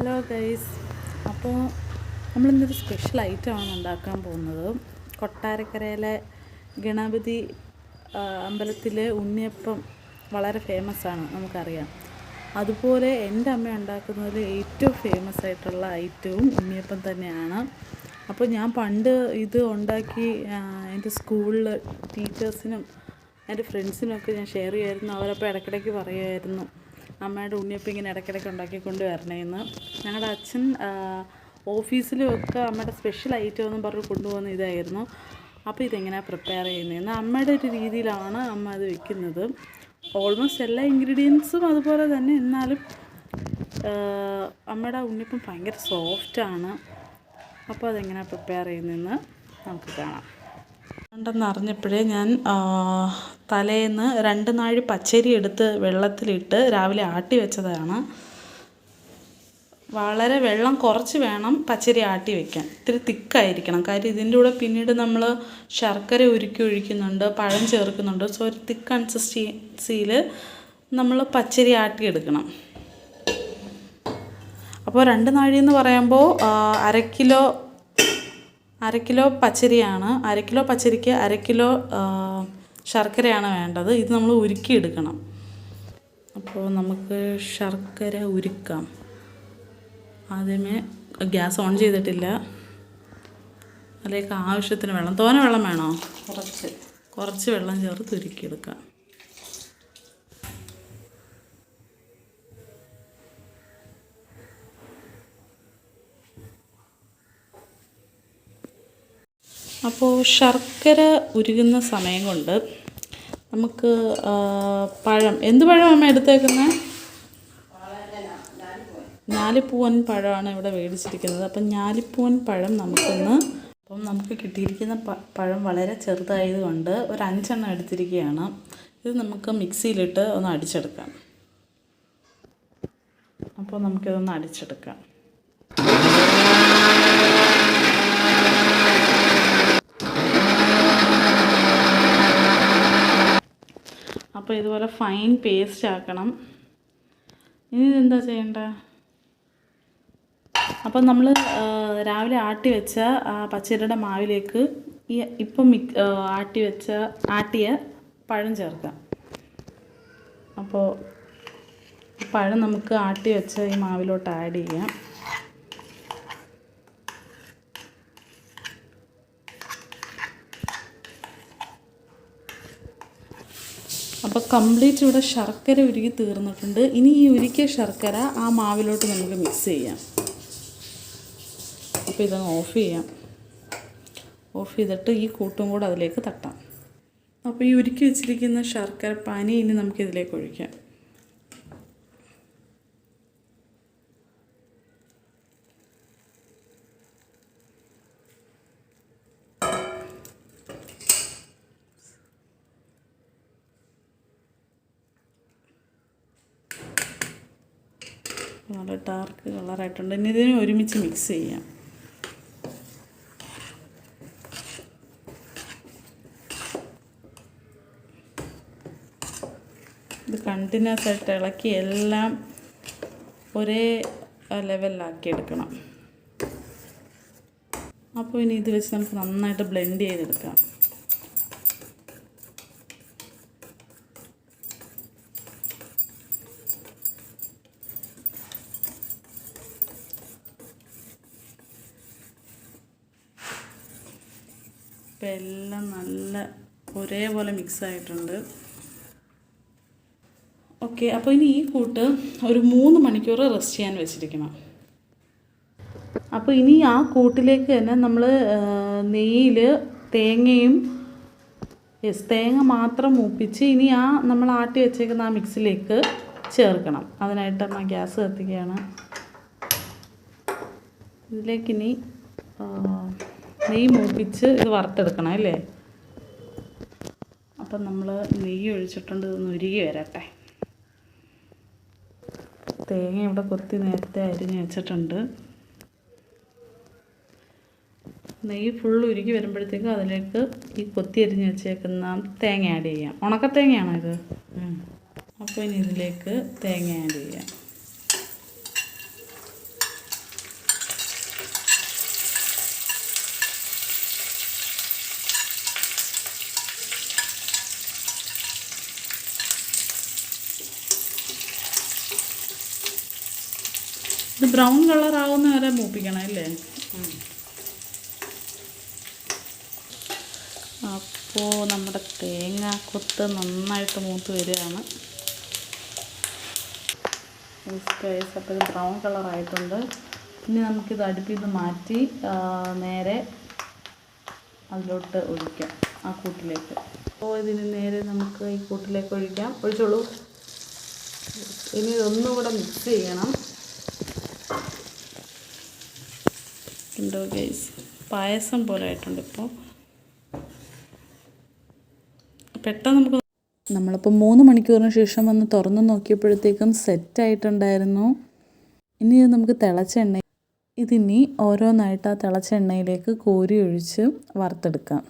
Hello guys അപ്പോൾ നമ്മളിന്നൊരു special ഐറ്റമാണ് ഉണ്ടാക്കാൻ പോകുന്നത്. കൊട്ടാരക്കരയിലെ ഗണപതി അമ്പലത്തിലെ ഉണ്ണിയപ്പം വളരെ ഫേമസ് ആണ് നമുക്കറിയാം. അതുപോലെ എന്റെ അമ്മ ഉണ്ടാക്കുന്നതിൽ ഏറ്റവും ഫേമസ് ആയിട്ടുള്ള ഐറ്റവും ഉണ്ണിയപ്പം തന്നെയാണ്. അപ്പോൾ ഞാൻ പണ്ട് ഇത് ഉണ്ടാക്കി എന്റെ സ്കൂളിൽ ടീച്ചേഴ്സിനും എന്റെ ഫ്രണ്ട്സിനൊക്കെ ഞാൻ ഷെയർ ചെയ്യുമായിരുന്നു അവരപ്പോൾ ഇടയ്ക്കിടയ്ക്ക് പറയുമായിരുന്നു അമ്മയുടെ ഉണ്ണിയപ്പം ഇങ്ങനെ ഇടയ്ക്കിടയ്ക്ക് ഉണ്ടാക്കിക്കൊണ്ട് വരണേന്ന്. ഞങ്ങളുടെ അച്ഛൻ ഓഫീസിലും ഒക്കെ അമ്മയുടെ സ്പെഷ്യൽ ഐറ്റം എന്നും പറഞ്ഞ് കൊണ്ടുപോകുന്ന ഇതായിരുന്നു. അപ്പോൾ ഇതെങ്ങനെയാണ് പ്രിപ്പയർ ചെയ്യുന്നതെന്ന് അമ്മയുടെ ഒരു രീതിയിലാണ് അമ്മ അത് വെക്കുന്നത്. ഓൾമോസ്റ്റ് എല്ലാ ഇൻഗ്രീഡിയൻസും അതുപോലെ തന്നെ. എന്നാലും അമ്മയുടെ ഉണ്ണിപ്പം ഭയങ്കര സോഫ്റ്റാണ് അപ്പോൾ അതെങ്ങനെയാണ് പ്രിപ്പയർ ചെയ്യുന്നതെന്ന് നമുക്ക് കാണാം. ഉണ്ടെന്ന് അറിഞ്ഞപ്പോഴേ ഞാൻ തലേന്ന് രണ്ട് നാഴി പച്ചരി എടുത്ത് വെള്ളത്തിലിട്ട് രാവിലെ ആട്ടി വെച്ചതാണ്. വളരെ വെള്ളം കുറച്ച് വേണം പച്ചരി ആട്ടി വെക്കാൻ. ഇത്തിരി തിക്കായിരിക്കണം. കാര്യം ഇതിന്റെ കൂടെ പിന്നീട് നമ്മൾ ശർക്കര ഉരുക്കി ഒഴിക്കുന്നുണ്ട് പഴം ചേർക്കുന്നുണ്ട്. സോ ഒരു തിക്ക് കൺസിസ്റ്റൻസിയിൽ നമ്മൾ പച്ചരി ആട്ടി എടുക്കണം അപ്പോൾ രണ്ട് നാഴി എന്ന് പറയുമ്പോൾ അരക്കിലോ അര കിലോ അര കിലോ പച്ചരിയാണ്. അര കിലോ പച്ചരിക്ക് അര കിലോ ശർക്കരയാണ് വേണ്ടത്. ഇത് നമ്മൾ ഉരുക്കിയെടുക്കണം. അപ്പോൾ നമുക്ക് ശർക്കര ഉരുക്കാം. ആദ്യമേ ഗ്യാസ് ഓൺ ചെയ്തിട്ടില്ല. അതിലേക്ക് ആവശ്യത്തിന് വെള്ളം തോന വെള്ളം വേണോ? കുറച്ച്. കുറച്ച് വെള്ളം ചേർത്ത് ഉരുക്കിയെടുക്കാം. അപ്പോൾ ശർക്കര ഉരുകുന്ന സമയം കൊണ്ട് നമുക്ക് പഴം. എന്ത് പഴമാണ് എടുത്തേക്കുന്നത് ഞാലിപ്പൂവൻ പഴമാണ് ഇവിടെ മേടിച്ചിരിക്കുന്നത്. അപ്പം ഞാലിപ്പൂവൻ പഴം നമുക്കൊന്ന് അപ്പം നമുക്ക് കിട്ടിയിരിക്കുന്ന പഴം വളരെ ചെറുതായതുകൊണ്ട് ഒരു അഞ്ചെണ്ണം എടുത്തിരിക്കുകയാണ്. ഇത് നമുക്ക് മിക്സിയിലിട്ട് ഒന്ന് അടിച്ചെടുക്കാം. അപ്പോൾ നമുക്കിതൊന്ന് അടിച്ചെടുക്കാം. അപ്പോൾ ഇതുപോലെ ഫൈൻ പേസ്റ്റ് ആക്കണം. ഇനി ഇതെന്താ ചെയ്യേണ്ടത് അപ്പം നമ്മൾ രാവിലെ ആട്ടി വെച്ച ആ പച്ചരിയുടെ മാവിലേക്ക് ഈ ഇപ്പം മിക് ആട്ടി വെച്ച ആട്ടിയ പഴം ചേർക്കാം. അപ്പോൾ പഴം നമുക്ക് ആട്ടി വെച്ച ഈ മാവിലോട്ട് ആഡ് ചെയ്യാം. അപ്പോൾ കംപ്ലീറ്റ് ഇവിടെ ശർക്കര ഉരുക്കി തീർന്നിട്ടുണ്ട്. ഇനി ഈ ഉരുക്കിയ ശർക്കര ആ മാവിലോട്ട് നമുക്ക് മിക്സ് ചെയ്യാം. അപ്പോൾ ഇതങ്ങ് ഓഫ് ചെയ്യാം. ഓഫ് ചെയ്തിട്ട് ഈ കൂട്ടും കൂടെ അതിലേക്ക് തട്ടാം. അപ്പോൾ ഈ ഉരുക്കി വെച്ചിരിക്കുന്ന ശർക്കര പാനി ഇനി നമുക്കിതിലേക്ക് ഒഴിക്കാം. നല്ല ഡാർക്ക് കളറായിട്ടുണ്ട് ഇനി ഇതിനെ ഒരുമിച്ച് മിക്സ് ചെയ്യാം. ഇത് കണ്ടിന്യൂസ് ആയിട്ട് ഇളക്കി എല്ലാം ഒരേ ലെവലിലാക്കി എടുക്കണം അപ്പോൾ ഇനി ഇത് വെച്ച് നമുക്ക് നന്നായിട്ട് ബ്ലെൻഡ് ചെയ്തെടുക്കാം. ഇപ്പം എല്ലാം നല്ല ഒരേപോലെ മിക്സ് ആയിട്ടുണ്ട് ഓക്കെ അപ്പോൾ ഇനി ഈ കൂട്ട് ഒരു മൂന്ന് മണിക്കൂർ റെസ്റ്റ് ചെയ്യാൻ വെച്ചിരിക്കണം. അപ്പോൾ ഇനി ആ കൂട്ടിലേക്ക് തന്നെ നമ്മൾ നെയ്യിൽ തേങ്ങയും യെസ് തേങ്ങ മാത്രം മൂപ്പിച്ച് ഇനി ആ നമ്മൾ ആട്ടി വെച്ചേക്കുന്ന ആ മിക്സിലേക്ക് ചേർക്കണം. അതിനായിട്ട് അമ്മ ഗ്യാസ് കത്തിക്കുകയാണ്. ഇതിലേക്ക് ഇനി ആ, നെയ്യ് മൂപ്പിച്ച് ഇത് വറുത്തെടുക്കണം അല്ലേ? അപ്പം നമ്മൾ നെയ്യ് ഒഴിച്ചിട്ടുണ്ട് ഇതൊന്ന് ഉരുകി വരട്ടെ. തേങ്ങ ഇവിടെ കൊത്തി നേരത്തെ അരിഞ്ഞ് വെച്ചിട്ടുണ്ട്. നെയ്യ് ഫുൾ ഉരുകി വരുമ്പോഴത്തേക്കും അതിലേക്ക് ഈ കൊത്തി അരിഞ്ഞ് വെച്ചേക്കുന്ന തേങ്ങ ആഡ് ചെയ്യാം. ഉണക്ക ഉണക്കത്തേങ്ങയാണോ ഇത്? അപ്പോൾ ഇനി ഇതിലേക്ക് തേങ്ങ ആഡ് ചെയ്യാം. ഇത് ബ്രൗൺ കളർ ആവുന്ന വരെ മൂപ്പിക്കണം അല്ലേ? അപ്പോൾ നമ്മുടെ തേങ്ങ കൊത്ത് നന്നായിട്ട് മൂത്ത് വരികയാണ്. അപ്പോൾ ഇത് ബ്രൗൺ കളർ ആയിട്ടുണ്ട്. ഇനി നമുക്കിത് അടുപ്പിൽ നിന്ന് മാറ്റി നേരെ അതിലോട്ട് ഒഴിക്കാം ആ കൂട്ടിലേക്ക്. അപ്പോൾ ഇതിന് നേരെ നമുക്ക് ഈ കൂട്ടിലേക്ക് ഒഴിക്കാം. ഒഴിച്ചോളൂ. ഇനി ഇതൊന്നും കൂടെ മിക്സ് ചെയ്യണം. ഉണ്ടോ ഗൈസ് പായസം പോലെ ആയിട്ടുണ്ട് ഇപ്പോൾ പെട്ടെന്ന് നമുക്ക് നമ്മളിപ്പോൾ മൂന്ന് മണിക്കൂറിന് ശേഷം വന്ന് തുറന്ന് നോക്കിയപ്പോഴത്തേക്കും സെറ്റായിട്ടുണ്ടായിരുന്നു ഇനി ഇത് നമുക്ക് തിളച്ച എണ്ണ ഇതിനി ഓരോന്നായിട്ട് ആ തിളച്ച എണ്ണയിലേക്ക് കോരി ഒഴിച്ച് വറുത്തെടുക്കാം.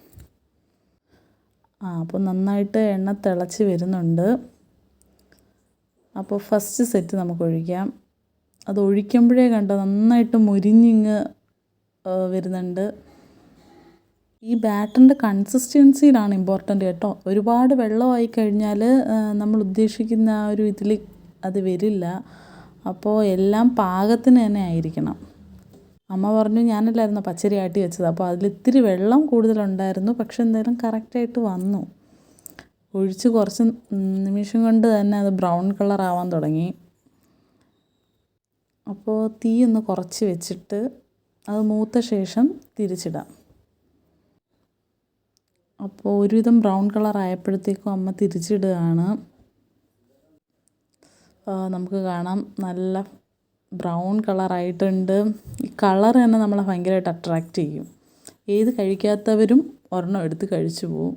ആ അപ്പോൾ നന്നായിട്ട് എണ്ണ തിളച്ച് വരുന്നുണ്ട്. അപ്പോൾ ഫസ്റ്റ് സെറ്റ് നമുക്ക് ഒഴിക്കാം. അത് ഒഴിക്കുമ്പോഴേ കണ്ടോ നന്നായിട്ട് മുരിഞ്ഞിങ്ങ് വരുന്നുണ്ട്. ഈ ബാറ്ററിന്റെ കൺസിസ്റ്റൻസിയിലാണ് ഇമ്പോർട്ടന്റ് കേട്ടോ. ഒരുപാട് വെള്ളമായി കഴിഞ്ഞാൽ നമ്മൾ ഉദ്ദേശിക്കുന്ന ആ ഒരു ഇതിൽ അത് വരില്ല. അപ്പോൾ എല്ലാം പാകത്തിന് തന്നെ ആയിരിക്കണം. അമ്മ പറഞ്ഞു ഞാനല്ലായിരുന്നു പച്ചരി ആട്ടി വെച്ചത്. അപ്പോൾ അതിൽ ഇത്തിരി വെള്ളം കൂടുതലുണ്ടായിരുന്നു. പക്ഷെ എന്തായാലും കറക്റ്റായിട്ട് വന്നു. ഒഴിച്ച് കുറച്ച് നിമിഷം കൊണ്ട് തന്നെ അത് ബ്രൗൺ കളർ ആവാൻ തുടങ്ങി. അപ്പോൾ തീ ഒന്ന് കുറച്ച് വെച്ചിട്ട് അത് മൂത്ത ശേഷം തിരിച്ചിടാം. അപ്പോൾ ഒരുവിധം ബ്രൗൺ കളർ ആയപ്പോഴത്തേക്കും അമ്മ തിരിച്ചിടുകയാണ്. നമുക്ക് കാണാം. നല്ല ബ്രൗൺ കളറായിട്ടുണ്ട് ഈ കളർ തന്നെ നമ്മളെ ഭയങ്കരമായിട്ട് അട്രാക്റ്റ് ചെയ്യും. ഏത് കഴിക്കാത്തവരും ഒരെണ്ണം എടുത്ത് കഴിച്ചു പോവും.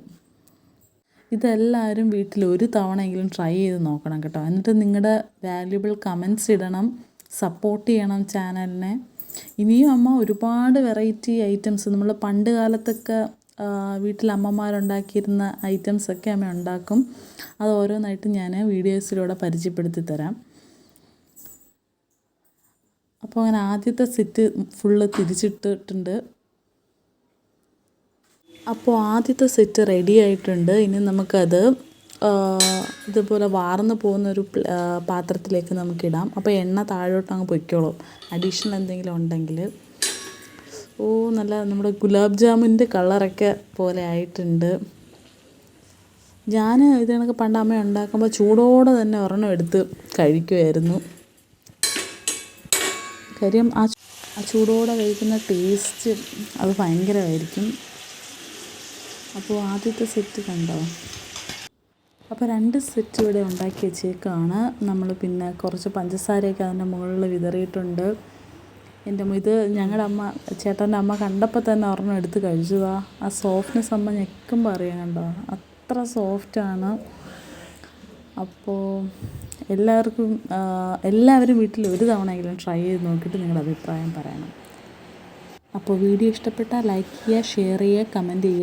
ഇതെല്ലാവരും വീട്ടിൽ ഒരു തവണയെങ്കിലും ട്രൈ ചെയ്ത് നോക്കണം കേട്ടോ. എന്നിട്ട് നിങ്ങളുടെ വാല്യുബിൾ കമൻസ് ഇടണം. സപ്പോർട്ട് ചെയ്യണം ചാനലിനെ. ഇനിയും അമ്മ ഒരുപാട് വെറൈറ്റി ഐറ്റംസ് നമ്മൾ പണ്ട് കാലത്തൊക്കെ വീട്ടിൽ അമ്മമാരുണ്ടാക്കിയിരുന്ന ഐറ്റംസൊക്കെ അമ്മ ഉണ്ടാക്കും. അത് ഓരോന്നായിട്ട് ഞാൻ വീഡിയോസിലൂടെ പരിചയപ്പെടുത്തി തരാം. അപ്പോൾ അങ്ങനെ ആദ്യത്തെ സെറ്റ് ഫുള്ള് തിരിച്ചിട്ടിട്ടുണ്ട്. അപ്പോൾ ആദ്യത്തെ സെറ്റ് റെഡി ആയിട്ടുണ്ട്. ഇനി നമുക്കത് ഇതുപോലെ വാർന്നു പോകുന്ന ഒരു പ്ല- ആ, പാത്രത്തിലേക്ക് നമുക്കിടാം. അപ്പോൾ എണ്ണ താഴോട്ട് അങ്ങ് പൊയ്ക്കോളും. അഡീഷണൽ എന്തെങ്കിലും ഉണ്ടെങ്കിൽ. ഓ നല്ല നമ്മുടെ ഗുലാബ് ജാമുന്റെ കളറൊക്കെ പോലെ ആയിട്ടുണ്ട്. ഞാൻ ഇത് കണക്ക് പണ്ട് അമ്മ ഉണ്ടാക്കുമ്പോൾ ചൂടോടെ തന്നെ ഒരെണ്ണം എടുത്ത് കഴിക്കുമായിരുന്നു കാര്യം ആ ആ ചൂടോടെ കഴിക്കുന്ന ടേസ്റ്റ് അത് ഭയങ്കരമായിരിക്കും. അപ്പോൾ ആദ്യത്തെ സെറ്റ് കണ്ടോ? അപ്പോൾ രണ്ട് സെറ്റ് ഇവിടെ ഉണ്ടാക്കി വെച്ചേക്കാണ്. നമ്മൾ പിന്നെ കുറച്ച് പഞ്ചസാരയൊക്കെ അതിന്റെ മുകളിൽ വിതറിയിട്ടുണ്ട്. എന്റെ ഇത് ഞങ്ങളുടെ അമ്മ ചേട്ടന്റെ അമ്മ കണ്ടപ്പോൾ തന്നെ ഒരെണ്ണം എടുത്ത് കഴിച്ചതാ. ആ സോഫ്റ്റ്നെസ് അമ്മ ഞെക്കുമ്പോൾ പറയാൻ കണ്ടോ. അത്ര സോഫ്റ്റാണ് അപ്പോൾ എല്ലാവർക്കും എല്ലാവരും വീട്ടിൽ ഒരു തവണയെങ്കിലും ട്രൈ ചെയ്ത് നോക്കിയിട്ട് നിങ്ങളുടെ അഭിപ്രായം പറയണം. അപ്പോൾ വീഡിയോ ഇഷ്ടപ്പെട്ടാൽ ലൈക്ക് ചെയ്യുക ഷെയർ ചെയ്യുക കമന്റ് ചെയ്യുക.